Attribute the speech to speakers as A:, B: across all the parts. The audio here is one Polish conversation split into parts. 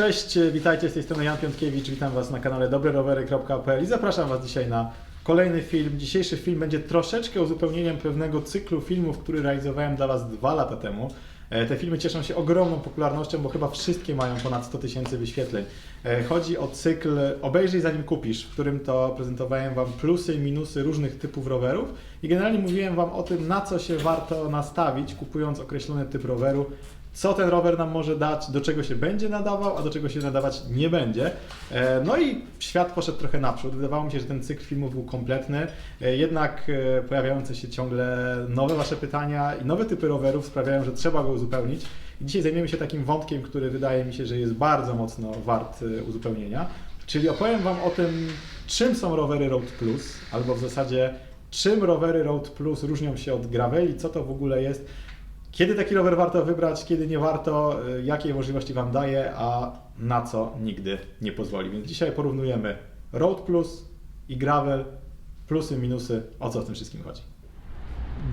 A: Cześć, witajcie z tej strony Jan Piątkiewicz, witam Was na kanale dobrerowery.pl i zapraszam Was dzisiaj na kolejny film. Dzisiejszy film będzie troszeczkę uzupełnieniem pewnego cyklu filmów, który realizowałem dla Was dwa lata temu. E, Te filmy cieszą się ogromną popularnością, bo chyba wszystkie mają ponad 100 tysięcy wyświetleń. E, Chodzi o cykl Obejrzyj zanim kupisz, w którym to prezentowałem Wam plusy i minusy różnych typów rowerów i generalnie mówiłem Wam o tym, na co się warto nastawić, kupując określony typ roweru, co ten rower nam może dać, do czego się będzie nadawał, a do czego się nadawać nie będzie. E, No i świat poszedł trochę naprzód. Wydawało mi się, że ten cykl filmów był kompletny, e, jednak e, pojawiające się ciągle nowe Wasze pytania i nowe typy rowerów sprawiają, że trzeba go uzupełnić. Dzisiaj zajmiemy się takim wątkiem, który wydaje mi się, że jest bardzo mocno wart uzupełnienia. Czyli opowiem Wam o tym, czym są rowery Road Plus, albo w zasadzie czym rowery Road Plus różnią się od graveli, co to w ogóle jest, kiedy taki rower warto wybrać, kiedy nie warto, y, jakie możliwości Wam daje, a na co nigdy nie pozwoli. Więc dzisiaj porównujemy Road Plus i Gravel, plusy, minusy, o co w tym wszystkim chodzi.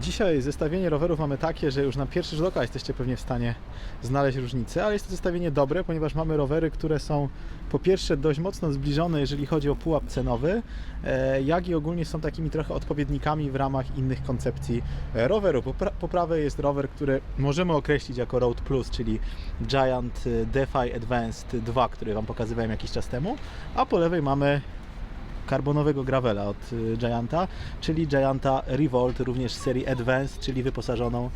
A: Dzisiaj zestawienie rowerów mamy takie, że już na pierwszy rzut oka jesteście pewnie w stanie znaleźć różnice, ale jest to zestawienie dobre, ponieważ mamy rowery, które są po pierwsze dość mocno zbliżone, jeżeli chodzi o pułap cenowy, e, jak i ogólnie są takimi trochę odpowiednikami w ramach innych koncepcji e, roweru. Po, pra- po prawej jest rower, który możemy określić jako Road Plus, czyli Giant e, DeFi Advanced 2, który Wam pokazywałem jakiś czas temu, a po lewej mamy karbonowego gravela od y, Gianta, czyli Gianta Revolt, również z serii Advanced, czyli wyposażoną e,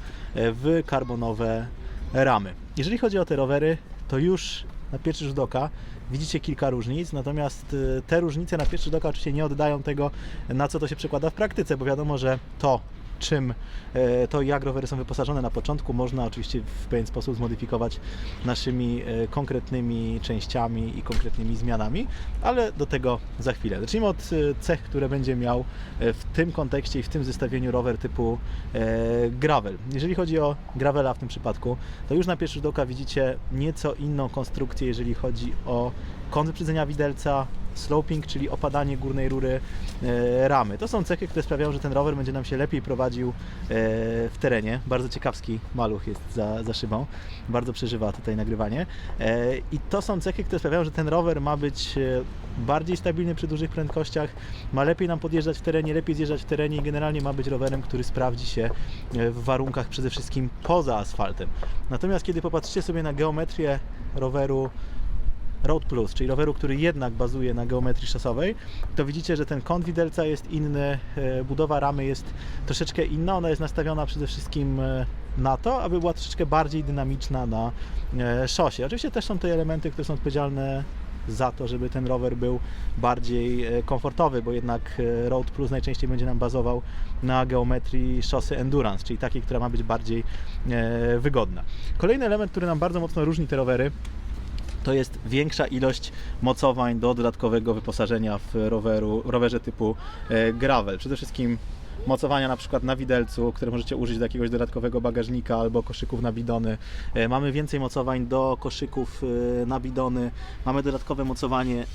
A: w karbonowe ramy. Jeżeli chodzi o te rowery, to już na pierwszy rzut oka widzicie kilka różnic, natomiast y, te różnice na pierwszy rzut oka oczywiście nie oddają tego, na co to się przekłada w praktyce, bo wiadomo, że to czym e, to jak rowery są wyposażone na początku można oczywiście w pewien sposób zmodyfikować naszymi e, konkretnymi częściami i konkretnymi zmianami, ale do tego za chwilę. Zacznijmy od e, cech, które będzie miał w tym kontekście i w tym zestawieniu rower typu gravel. Jeżeli chodzi o gravela w tym przypadku, to już na pierwszy rzut oka widzicie nieco inną konstrukcję, jeżeli chodzi o kąt wyprzedzenia widelca, sloping, czyli opadanie górnej rury e, ramy. To są cechy, które sprawiają, że ten rower będzie nam się lepiej prowadził e, w terenie. Bardzo ciekawski maluch jest za, za szybą. Bardzo przeżywa tutaj nagrywanie. E, I to są cechy, które sprawiają, że ten rower ma być bardziej stabilny przy dużych prędkościach, ma lepiej nam podjeżdżać w terenie, lepiej zjeżdżać w terenie i generalnie ma być rowerem, który sprawdzi się w warunkach przede wszystkim poza asfaltem. Natomiast kiedy popatrzycie sobie na geometrię roweru Road Plus, czyli roweru, który jednak bazuje na geometrii szosowej, to widzicie, że ten kąt widelca jest inny, e, budowa ramy jest troszeczkę inna, ona jest nastawiona przede wszystkim e, na to, aby była troszeczkę bardziej dynamiczna na e, szosie. Oczywiście też są te elementy, które są odpowiedzialne za to, żeby ten rower był bardziej komfortowy, bo jednak Road Plus najczęściej będzie nam bazował na geometrii szosy Endurance, czyli takiej, która ma być bardziej wygodna. Kolejny element, który nam bardzo mocno różni te rowery, to jest większa ilość mocowań do dodatkowego wyposażenia w roweru, rowerze typu e, gravel. Przede wszystkim mocowania na przykład na widelcu, które możecie użyć do jakiegoś dodatkowego bagażnika albo koszyków na bidony. E, Mamy więcej mocowań do koszyków e, na bidony. Mamy dodatkowe mocowanie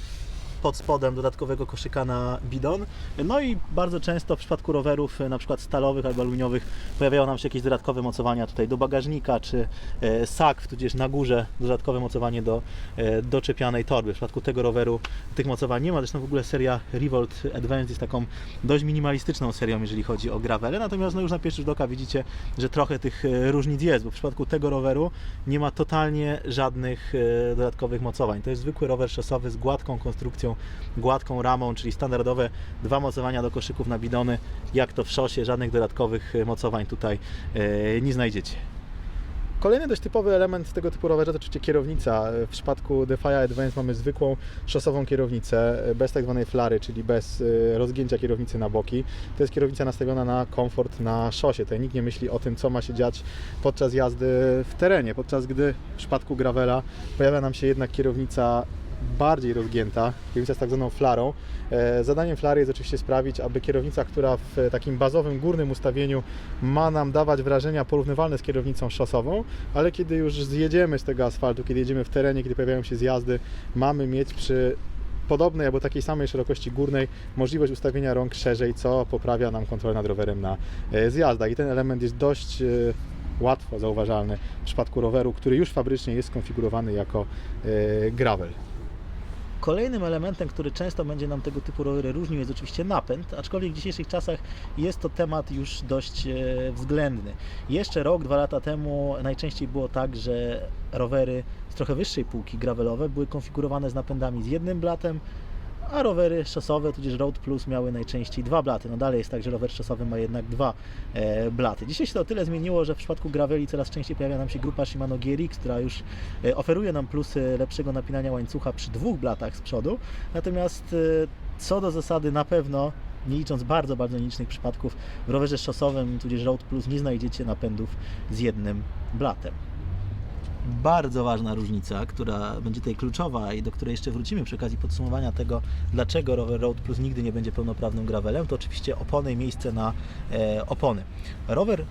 A: pod spodem dodatkowego koszyka na bidon. No i bardzo często w przypadku rowerów e, na przykład stalowych albo aluminiowych pojawiają nam się jakieś dodatkowe mocowania tutaj do bagażnika czy e, sak, tudzież na górze dodatkowe mocowanie do e, doczepianej torby. W przypadku tego roweru tych mocowań nie ma. Zresztą w ogóle seria Revolt Advanced jest taką dość minimalistyczną serią, jeżeli chodzi o gravele. Natomiast no już na pierwszy rzut oka widzicie, że trochę tych różnic jest, bo w przypadku tego roweru nie ma totalnie żadnych dodatkowych mocowań. To jest zwykły rower szosowy z gładką konstrukcją, gładką ramą, czyli standardowe dwa mocowania do koszyków na bidony, jak to w szosie, żadnych dodatkowych e, mocowań tutaj e, nie znajdziecie. Kolejny dość typowy element tego typu rowerze to oczywiście kierownica. W przypadku DeFi Advance mamy zwykłą szosową kierownicę, bez tak zwanej flary, czyli bez e, rozgięcia kierownicy na boki. To jest kierownica nastawiona na komfort na szosie. Tutaj nikt nie myśli o tym, co ma się dziać podczas jazdy w terenie, podczas gdy w przypadku gravela pojawia nam się jednak kierownica bardziej rozgięta, kierownica z tak zwaną flarą. E, Zadaniem flary jest oczywiście sprawić, aby kierownica, która w takim bazowym górnym ustawieniu ma nam dawać wrażenia porównywalne z kierownicą szosową, ale kiedy już zjedziemy z tego asfaltu, kiedy jedziemy w terenie, kiedy pojawiają się zjazdy, mamy mieć przy podobnej albo takiej samej szerokości górnej możliwość ustawienia rąk szerzej, co poprawia nam kontrolę nad rowerem na e, zjazdach. I ten element jest dość e, łatwo zauważalne w przypadku roweru, który już fabrycznie jest skonfigurowany jako gravel.
B: Kolejnym elementem, który często będzie nam tego typu rowery różnił, jest oczywiście napęd, aczkolwiek w dzisiejszych czasach jest to temat już dość e, względny. Jeszcze rok, dwa lata temu najczęściej było tak, że rowery z trochę wyższej półki gravelowe były konfigurowane z napędami z jednym blatem, a rowery szosowe, tudzież Road Plus miały najczęściej dwa blaty. No dalej jest tak, że rower szosowy ma jednak dwa e, blaty. Dzisiaj się to o tyle zmieniło, że w przypadku graveli coraz częściej pojawia nam się grupa Shimano GRX, która już e, oferuje nam plusy lepszego napinania łańcucha przy dwóch blatach z przodu. Natomiast e, co do zasady na pewno nie licząc bardzo, bardzo nielicznych przypadków, w rowerze szosowym, tudzież Road Plus nie znajdziecie napędów z jednym blatem. Bardzo ważna różnica, która będzie tutaj kluczowa i do której jeszcze wrócimy przy okazji podsumowania tego, dlaczego rower Road Plus nigdy nie będzie pełnoprawnym gravelem, to oczywiście opony i miejsce na e, opony. Rower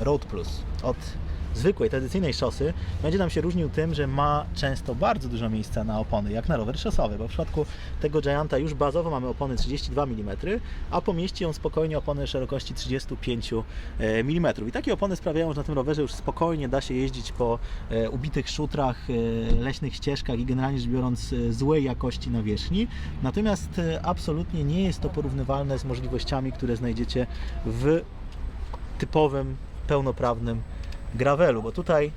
B: Road Plus od zwykłej, tradycyjnej szosy będzie nam się różnił tym, że ma często bardzo dużo miejsca na opony, jak na rower szosowy, bo w przypadku tego Gianta już bazowo mamy opony 32 mm, a pomieści on spokojnie opony szerokości 35 mm. I takie opony sprawiają, że na tym rowerze już spokojnie da się jeździć po e, ubitych szutrach, e, leśnych ścieżkach i generalnie rzecz biorąc e, złej jakości nawierzchni. Natomiast e, absolutnie nie jest to porównywalne z możliwościami, które znajdziecie w typowym, pełnoprawnym gravelu, bo tutaj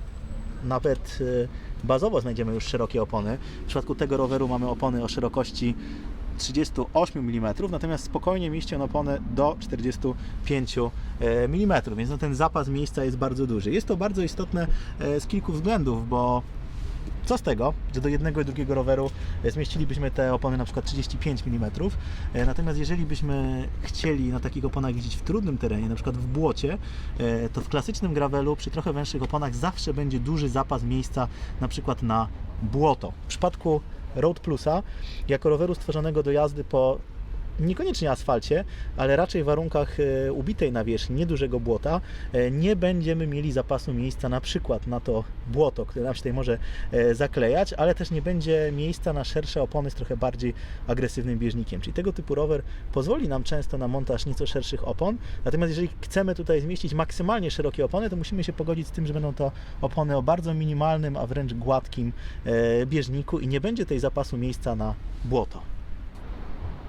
B: nawet y, bazowo znajdziemy już szerokie opony. W przypadku tego roweru mamy opony o szerokości 38 mm, natomiast spokojnie mieści on opony do 45 mm, więc no ten zapas miejsca jest bardzo duży. Jest to bardzo istotne e, z kilku względów, bo co z tego, że do jednego i drugiego roweru e, zmieścilibyśmy te opony na przykład 35 mm, e, natomiast jeżeli byśmy chcieli na takich oponach jeździć w trudnym terenie, na przykład w błocie, e, to w klasycznym gravelu przy trochę węższych oponach zawsze będzie duży zapas miejsca na przykład na błoto. W przypadku Road Plusa, jako roweru stworzonego do jazdy po niekoniecznie asfalcie, ale raczej w warunkach e, ubitej nawierzchni, niedużego błota, e, nie będziemy mieli zapasu miejsca na przykład na to błoto, które nam się tutaj może e, zaklejać, ale też nie będzie miejsca na szersze opony z trochę bardziej agresywnym bieżnikiem. Czyli tego typu rower pozwoli nam często na montaż nieco szerszych opon, natomiast jeżeli chcemy tutaj zmieścić maksymalnie szerokie opony, to musimy się pogodzić z tym, że będą to opony o bardzo minimalnym, a wręcz gładkim bieżniku i nie będzie tej zapasu miejsca na błoto.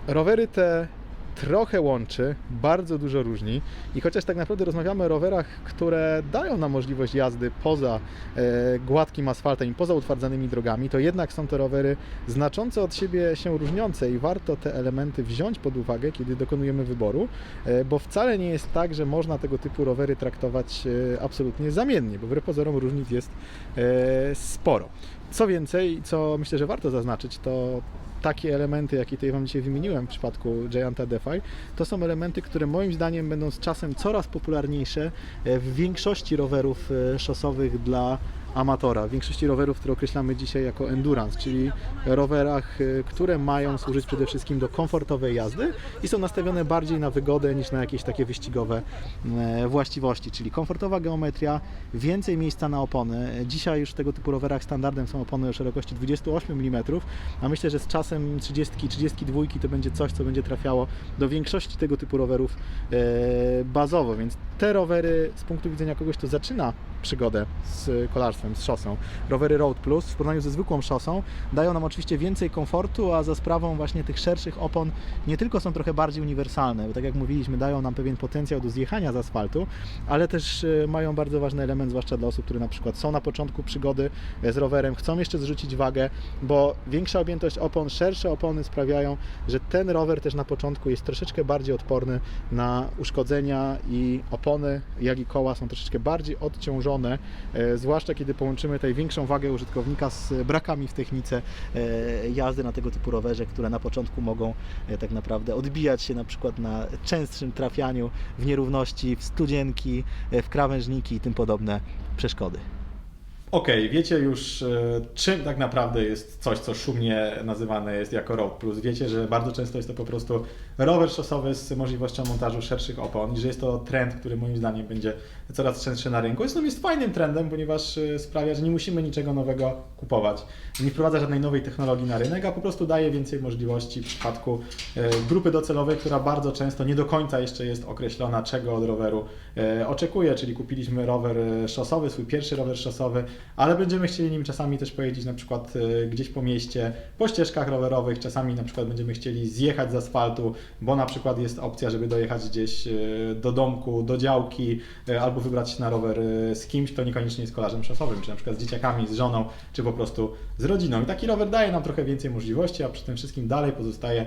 A: Rowery te trochę łączy, bardzo dużo różni i chociaż tak naprawdę rozmawiamy o rowerach, które dają nam możliwość jazdy poza e, gładkim asfaltem i poza utwardzanymi drogami, to jednak są to rowery znacząco od siebie się różniące i warto te elementy wziąć pod uwagę, kiedy dokonujemy wyboru, e, bo wcale nie jest tak, że można tego typu rowery traktować e, absolutnie zamiennie, bo wbrew pozorom różnic jest e, sporo. Co więcej, co myślę, że warto zaznaczyć, to takie elementy, jakie tutaj Wam dzisiaj wymieniłem w przypadku Gianta DeFi, to są elementy, które moim zdaniem będą z czasem coraz popularniejsze e, w większości rowerów e, szosowych dla amatora, w większości rowerów, które określamy dzisiaj jako endurance, czyli rowerach, e, które mają służyć przede wszystkim do komfortowej jazdy i są nastawione bardziej na wygodę niż na jakieś takie wyścigowe e, właściwości, czyli komfortowa geometria, więcej miejsca na opony. Dzisiaj już w tego typu rowerach standardem są opony o szerokości 28 mm, a myślę, że z czasem 30, 32 to będzie coś, co będzie trafiało do większości tego typu rowerów e, bazowo, więc te rowery z punktu widzenia kogoś, kto zaczyna przygodę z kolarstwem, z szosą, rowery Road Plus w porównaniu ze zwykłą szosą dają nam oczywiście więcej komfortu, a za sprawą właśnie tych szerszych opon nie tylko są trochę bardziej uniwersalne, bo tak jak mówiliśmy, dają nam pewien potencjał do zjechania z asfaltu, ale też e, mają bardzo ważny element, zwłaszcza dla osób, które na przykład są na początku przygody e, z rowerem, chcą jeszcze zrzucić wagę, bo większa objętość opon, szersze opony sprawiają, że ten rower też na początku jest troszeczkę bardziej odporny na uszkodzenia i opony, jak i koła są troszeczkę bardziej odciążone, e, zwłaszcza kiedy połączymy tutaj większą wagę użytkownika z brakami w technice e, jazdy na tego typu rowerze, które na początku mogą e, tak naprawdę odbijać się na przykład na częstszym trafianiu w nierówności, w studzienki, w krawężniki i tym podobne przeszkody. Okej, wiecie już czym tak naprawdę jest coś, co szumnie nazywane jest jako Road Plus. Wiecie, że bardzo często jest to po prostu rower szosowy z możliwością montażu szerszych opon i że jest to trend, który moim zdaniem będzie coraz częstszy na rynku. Zresztą jest fajnym trendem, ponieważ e, sprawia, że nie musimy niczego nowego kupować. Nie wprowadza żadnej nowej technologii na rynek, a po prostu daje więcej możliwości w przypadku e, grupy docelowej, która bardzo często nie do końca jeszcze jest określona, czego od roweru e, oczekuje, czyli kupiliśmy rower szosowy, swój pierwszy rower szosowy, ale będziemy chcieli nim czasami też pojeździć na przykład gdzieś po mieście, po ścieżkach rowerowych, czasami na przykład będziemy chcieli zjechać z asfaltu, bo na przykład jest opcja, żeby dojechać gdzieś e, do domku, do działki, e, albo wybrać się na rower e, z kimś, kto niekoniecznie jest kolarzem szosowym, czy na przykład z dzieciakami, z żoną, czy po prostu z rodziną. I taki rower daje nam trochę więcej możliwości, a przy tym wszystkim dalej pozostaje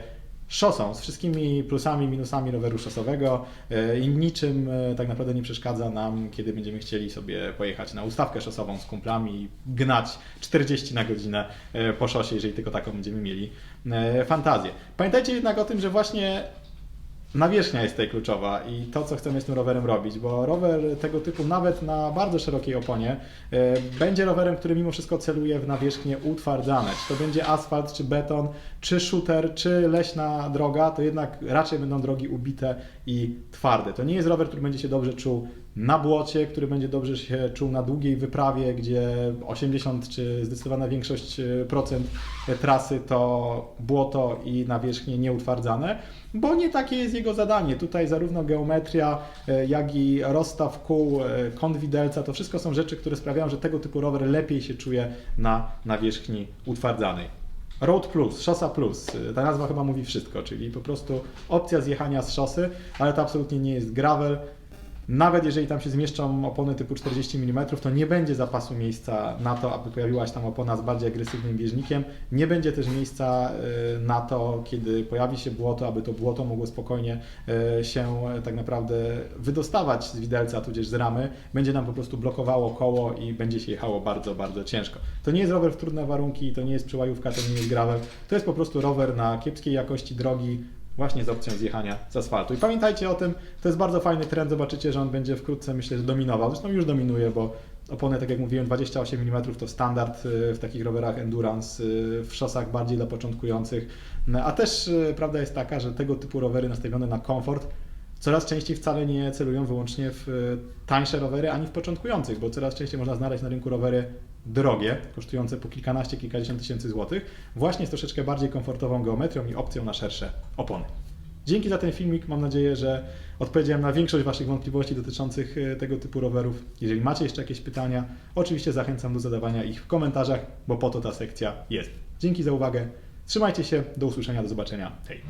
A: szosą, z wszystkimi plusami, minusami roweru szosowego e, i niczym e, tak naprawdę nie przeszkadza nam, kiedy będziemy chcieli sobie pojechać na ustawkę szosową z kumplami i gnać 40 na godzinę e, po szosie, jeżeli tylko taką będziemy mieli fantazję. Pamiętajcie jednak o tym, że właśnie nawierzchnia jest tutaj kluczowa i to, co chcemy z tym rowerem robić, bo rower tego typu, nawet na bardzo szerokiej oponie, e, będzie rowerem, który mimo wszystko celuje w nawierzchnię utwardzane. Czy to będzie asfalt, czy beton, czy shooter, czy leśna droga, to jednak raczej będą drogi ubite i twarde. To nie jest rower, który będzie się dobrze czuł na błocie, który będzie dobrze się czuł na długiej wyprawie, gdzie 80 czy zdecydowana większość e, procent trasy to błoto i nawierzchnie nieutwardzane, bo nie takie jest jego zadanie. Tutaj zarówno geometria, e, jak i rozstaw kół, e, kąt widelca, to wszystko są rzeczy, które sprawiają, że tego typu rower lepiej się czuje na nawierzchni utwardzanej. Road Plus, Szosa Plus, y, ta nazwa chyba mówi wszystko, czyli po prostu opcja zjechania z szosy, ale to absolutnie nie jest gravel. Nawet jeżeli tam się zmieszczą opony typu 40 mm, to nie będzie zapasu miejsca na to, aby pojawiła się tam opona z bardziej agresywnym bieżnikiem. Nie będzie też miejsca y, na to, kiedy pojawi się błoto, aby to błoto mogło spokojnie y, się e, tak naprawdę wydostawać z widelca, tudzież z ramy. Będzie nam po prostu blokowało koło i będzie się jechało bardzo, bardzo ciężko. To nie jest rower w trudne warunki, to nie jest przełajówka, to nie jest gravel. To jest po prostu rower na kiepskiej jakości drogi, właśnie z opcją zjechania z asfaltu. I pamiętajcie o tym, to jest bardzo fajny trend, zobaczycie, że on będzie wkrótce, myślę, że dominował. Zresztą już dominuje, bo opony, tak jak mówiłem, 28 mm to standard y, w takich rowerach endurance, y, w szosach bardziej dla początkujących. No, A też y, prawda jest taka, że tego typu rowery nastawione na komfort coraz częściej wcale nie celują wyłącznie w y, tańsze rowery, ani w początkujących, bo coraz częściej można znaleźć na rynku rowery drogie, kosztujące po kilkanaście, kilkadziesiąt tysięcy złotych, właśnie z troszeczkę bardziej komfortową geometrią i opcją na szersze opony. Dzięki za ten filmik. Mam nadzieję, że odpowiedziałem na większość Waszych wątpliwości dotyczących e, tego typu rowerów. Jeżeli macie jeszcze jakieś pytania, oczywiście zachęcam do zadawania ich w komentarzach, bo po to ta sekcja jest. Dzięki za uwagę. Trzymajcie się. Do usłyszenia. Do zobaczenia. Hej.